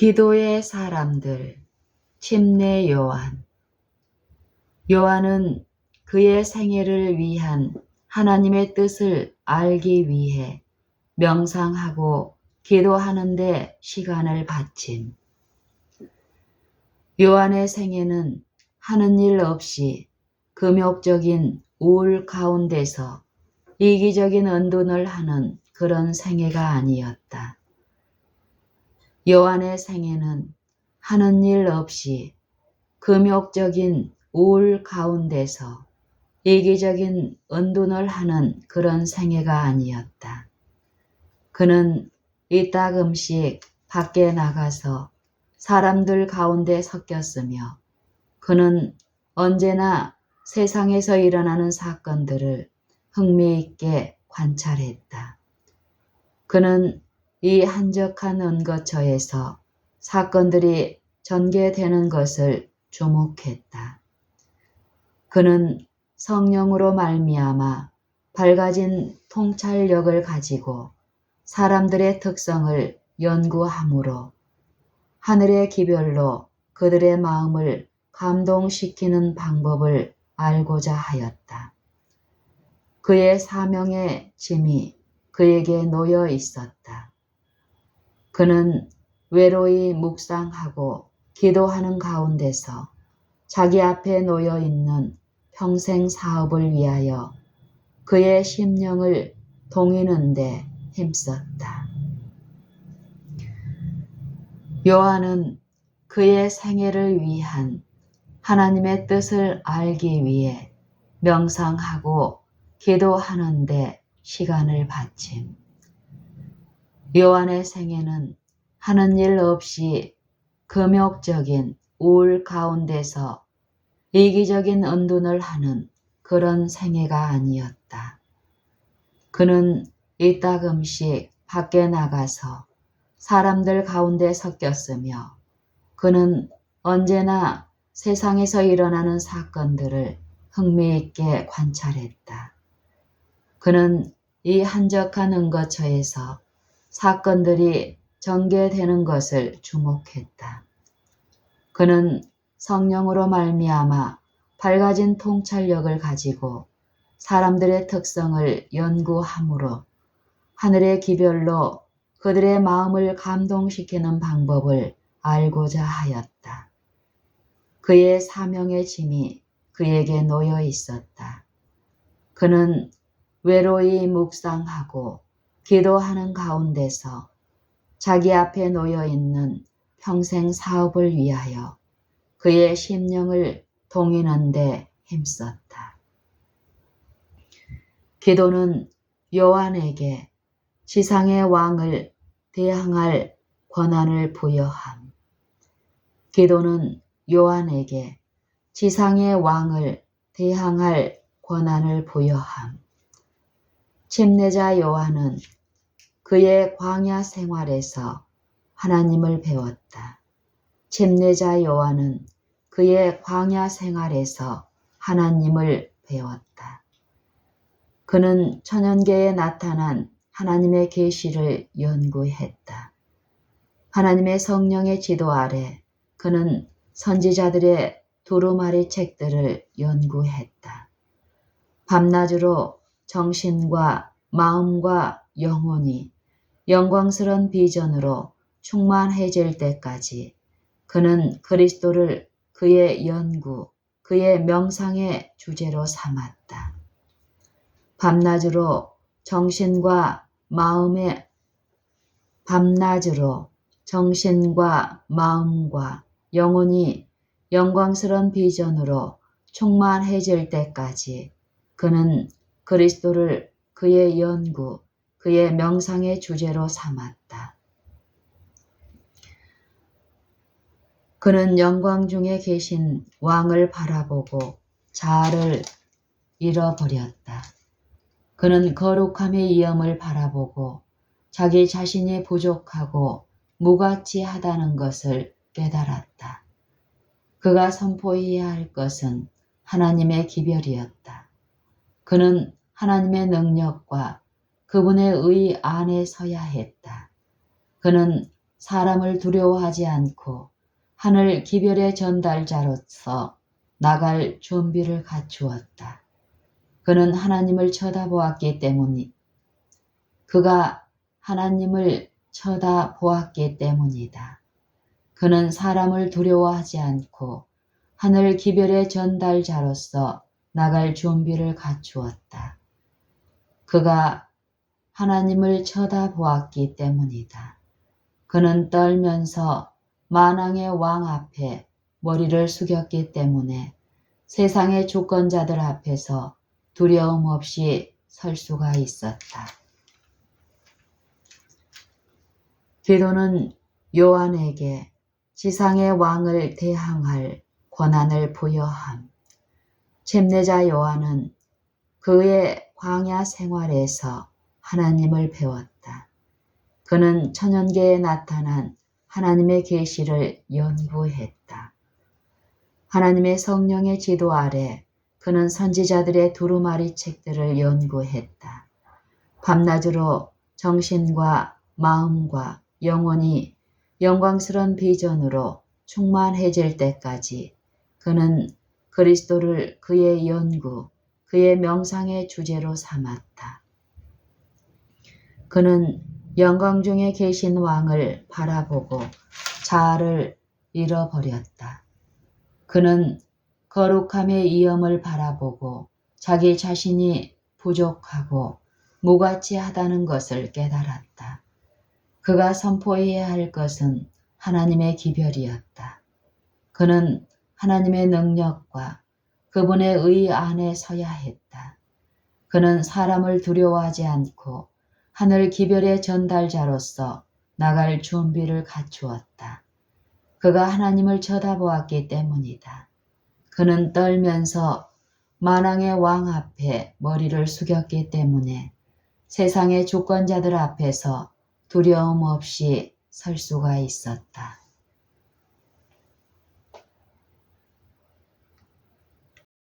기도의 사람들 침례 요한 요한은 그의 생애를 위한 하나님의 뜻을 알기 위해 명상하고 기도하는데 시간을 바친 요한의 생애는 하는 일 없이 금욕적인 우울 가운데서 이기적인 은둔을 하는 그런 생애가 아니었다. 요한의 생애는 하는 일 없이 금욕적인 우울 가운데서 이기적인 은둔을 하는 그런 생애가 아니었다. 그는 이따금씩 밖에 나가서 사람들 가운데 섞였으며 그는 언제나 세상에서 일어나는 사건들을 흥미있게 관찰했다. 그는 이 한적한 은거처에서 사건들이 전개되는 것을 주목했다. 그는 성령으로 말미암아 밝아진 통찰력을 가지고 사람들의 특성을 연구하므로 하늘의 기별로 그들의 마음을 감동시키는 방법을 알고자 하였다. 그의 사명의 짐이 그에게 놓여 있었다. 그는 외로이 묵상하고 기도하는 가운데서 자기 앞에 놓여 있는 평생 사업을 위하여 그의 심령을 동이는데 힘썼다. 요한은 그의 생애를 위한 하나님의 뜻을 알기 위해 명상하고 기도하는데 시간을 바침. 요한의 생애는 하는 일 없이 금욕적인 우울 가운데서 이기적인 은둔을 하는 그런 생애가 아니었다. 그는 이따금씩 밖에 나가서 사람들 가운데 섞였으며 그는 언제나 세상에서 일어나는 사건들을 흥미있게 관찰했다. 그는 이 한적한 은거처에서 사건들이 전개되는 것을 주목했다. 그는 성령으로 말미암아 밝아진 통찰력을 가지고 사람들의 특성을 연구함으로 하늘의 기별로 그들의 마음을 감동시키는 방법을 알고자 하였다. 그의 사명의 짐이 그에게 놓여 있었다. 그는 외로이 묵상하고 기도하는 가운데서 자기 앞에 놓여 있는 평생 사업을 위하여 그의 심령을 동이는데 힘썼다. 기도는 요한에게 지상의 왕을 대항할 권한을 부여함. 기도는 요한에게 지상의 왕을 대항할 권한을 부여함. 침례자 요한은 그의 광야 생활에서 하나님을 배웠다. 침례자 요한은 그의 광야 생활에서 하나님을 배웠다. 그는 천연계에 나타난 하나님의 계시를 연구했다. 하나님의 성령의 지도 아래 그는 선지자들의 두루마리 책들을 연구했다. 밤낮으로 정신과 마음과 영혼이 영광스런 비전으로 충만해질 때까지 그는 그리스도를 그의 연구, 그의 명상의 주제로 삼았다. 밤낮으로 정신과 마음의 밤낮으로 정신과 마음과 영혼이 영광스런 비전으로 충만해질 때까지 그는 그리스도를 그의 연구, 그의 명상의 주제로 삼았다. 그는 영광 중에 계신 왕을 바라보고 자아를 잃어버렸다. 그는 거룩함의 이염을 바라보고 자기 자신이 부족하고 무가치하다는 것을 깨달았다. 그가 선포해야 할 것은 하나님의 기별이었다. 그는 하나님의 능력과 그분의 의 안에 서야 했다. 그는 사람을 두려워하지 않고 하늘 기별의 전달자로서 나갈 준비를 갖추었다. 그는 하나님을 쳐다보았기 때문이 그가 하나님을 쳐다보았기 때문이다. 그는 사람을 두려워하지 않고 하늘 기별의 전달자로서 나갈 준비를 갖추었다. 그가 하나님을 쳐다보았기 때문이다. 그는 떨면서 만왕의 왕 앞에 머리를 숙였기 때문에 세상의 주권자들 앞에서 두려움 없이 설 수가 있었다. 기도는 요한에게 지상의 왕을 대항할 권한을 부여함. 챔내자 요한은 그의 광야 생활에서 하나님을 배웠다. 그는 천연계에 나타난 하나님의 계시를 연구했다. 하나님의 성령의 지도 아래 그는 선지자들의 두루마리 책들을 연구했다. 밤낮으로 정신과 마음과 영혼이 영광스런 비전으로 충만해질 때까지 그는 그리스도를 그의 연구, 그의 명상의 주제로 삼았다. 그는 영광 중에 계신 왕을 바라보고 자아를 잃어버렸다. 그는 거룩함의 이염을 바라보고 자기 자신이 부족하고 무가치 하다는 것을 깨달았다. 그가 선포해야 할 것은 하나님의 기별이었다. 그는 하나님의 능력과 그분의 의 안에 서야 했다. 그는 사람을 두려워하지 않고 하늘 기별의 전달자로서 나갈 준비를 갖추었다. 그가 하나님을 쳐다보았기 때문이다. 그는 떨면서 만왕의 왕 앞에 머리를 숙였기 때문에 세상의 주권자들 앞에서 두려움 없이 설 수가 있었다.